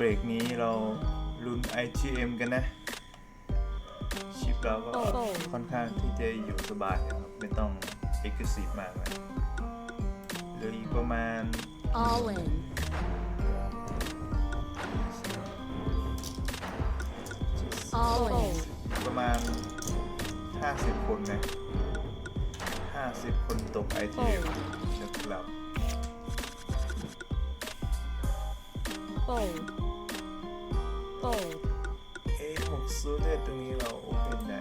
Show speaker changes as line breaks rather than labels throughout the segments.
เบรกนี้เราลุ้น IGM กันนะ ชิปเราก็
โอ้โห
ค่อนข้างที่จะอยู่สบายนะครับ ไม่ต้อง e x c l u s i v e มากนะเหลืออีกประมาณ
All in. all in
ประมาณ 50 คนนะ 50 คนตก IGM นะครับ
Fold. Fold.
เอ๊ะหกซูเดตตรงนี้เราโอเพนได้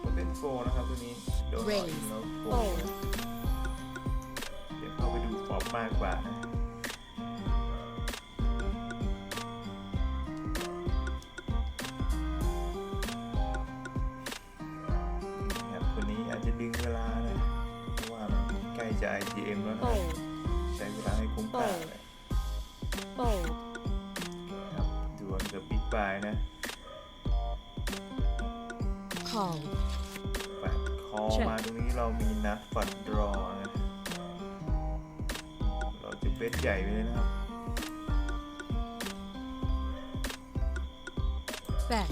โอเพนโฟนะครับตัวนี้โดนหน่อย
Raise
แล้วโฟ
Fold.
เดี๋ยวเข้าไปดูฟอร์มมากกว่านะ ครับคนนี้อาจจะดึงเวลานะ เพราะว่ามันใกล้จะ IGM แล้วนะ
Fold.
ใช้เวลาให้ บบิ๊กบายนะ
Call.
ปัดคอ
ใช่
มาตรงนี้เรามีนัดฝัดรอนะ เราจะเบสใหญ่ไปเลยนะครับ
Bet.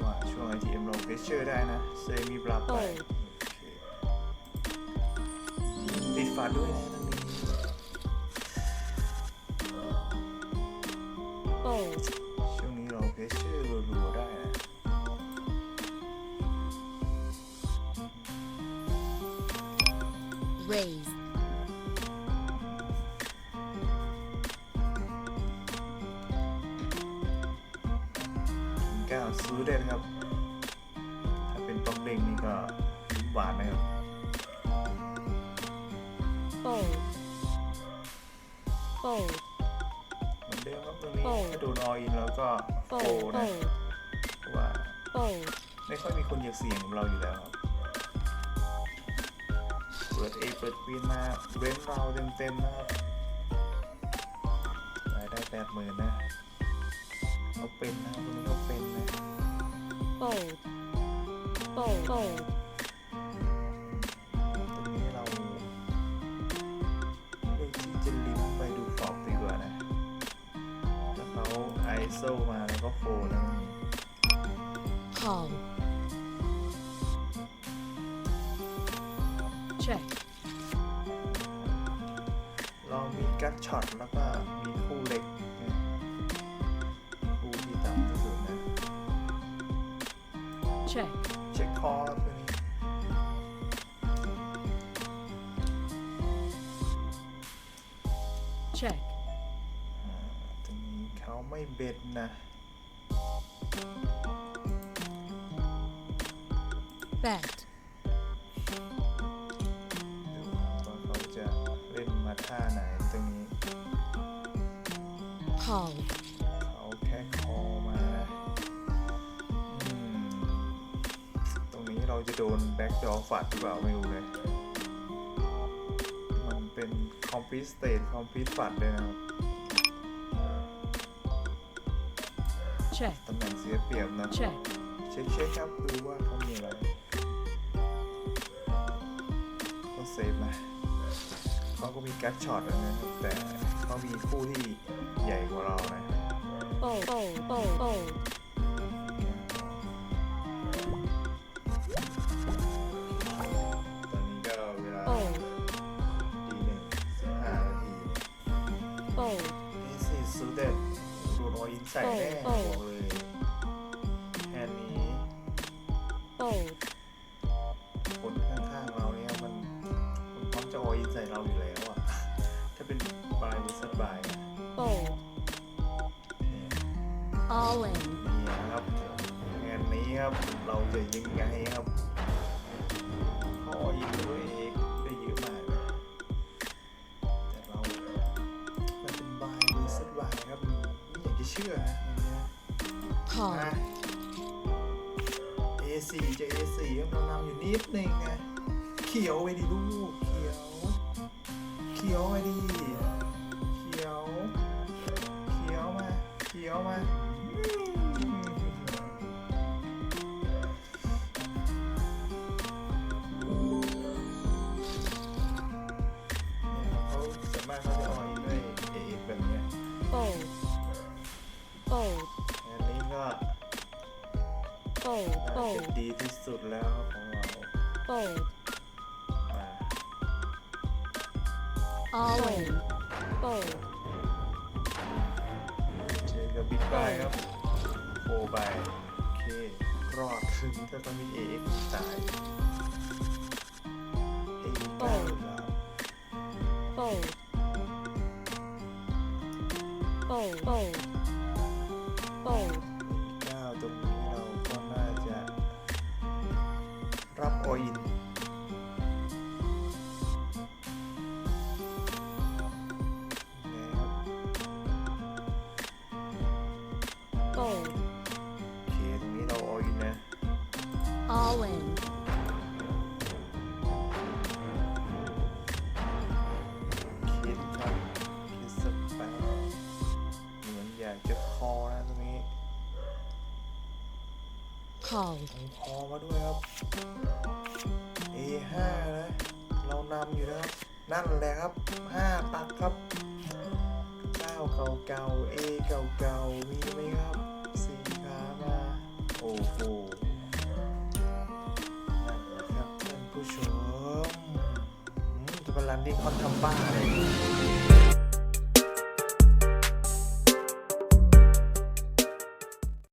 ว่าช่วง ITM เราเพชเชอร์ได้นะ เซมีปลาไป
โอ้
โอเคติดฝัดด้วยนะ
Raise.
กินก้าวซื้อได้นะครับถ้าเป็นป๊อกเด้งนี่ก็ยิ้มหวานนะครับ
Fold. Fold.
เหมือนเดิมครับตรงนี้
โอ้
ถ้าโดนออินแล้วก็โฟ
Fold.
นะ
Fold.
เพราะว่า
Fold.
ไม่ค่อยมีคนอยากเสี่ยงกับเราอยู่แล้วครับเปิดเอเปิดควีนมาเว้นเราเต็มๆนะครับรายได้แปดหมื่นนะเขาเป็นนะคนนี้เขาเป็นนะ
Fold. Fold. Fold.
ตรงนี้เราเลือกที่จะลิมไปดูฟอร์มดีกว่านะถ้าเขาไอโซมาแล้วก็โฟนะ
Call. Check.
เรามีกัดช็อตแล้วก็มีคู่เล็กนะคู่ที่ต่ำที่สุดนะ
Check.
เช็คคอร์ครับตัวนี้
Check.
อ่าตรงนี้เขาไม่เบ็ดนะ
Bet.
ดู ท่าไหนตรงนี้
Call.
เขาแค่คอมานะอืมตรงนี้เราจะโดนแบ็กดอฝัดหรือเปล่าไม่รู้เลย มันเป็นคอมพิสเตทคอมพิสฝัดเลยนะครับ
Check.
ตำแหน่งเสียเปรียบนะ
Check.
เช็คเช็คครับดูว่าเขามีอะไรก็เซฟนะ เขาก็มีการ์ดช็อตนะครับแต่เขามีคู่ที่ใหญ่กว่าเรานะ
Fold. Fold. Fold. Fold.
ตอนนี้ก็เวลา
Fold.
ตีหนึ่งสิบห้านาที
Fold.
นี่สิซูเดตโดนออินใส่แน่บ
โอ้
อก
โอ้
เลยแค่นี้
Fold.
ค
All in.
นี่นะครับงานนี้ครับเราจะยังไงครับพอยิงตัวเองได้เยอะมากนะแต่เรามันเป็นบายมือสักบายครับไม่อยากจะเชื่อนะอย่างเงี้ย
Call.
อะ A4 จะ A4 ครับเรานำอยู่นิดนึงไงเขียวไปดิลูกเขียวเขียวไปดิเขียวเขียวมาเขียวมา ดีที่สุดแล้วครับของเรา
fold,
มา
all in, fold,
เจอกับบิ๊กไบครับโฟไบโอเค รอดถึงถ้าต้องมีเอกตายเอกตายแล้ว
fold, fold, fold, fold,
โอเคตรงนี้เราออินนะ
all in,
คิดครับคิดสักแป๊บเหมือนอยากจะคอนะตรงนี้
call,
ต้องคอมาด้วยครับ A5 นะ เรานำอยู่นะครับ นั่นแหละครับ 5 ตักครับ เก้าเก่าๆ A เก่าๆมีไหมครับสี่ขามาโอ้โหนั่นแหละครับท่านผู้ชมอืมจะเป็นรันดิ้งคอนทำบ้าเลย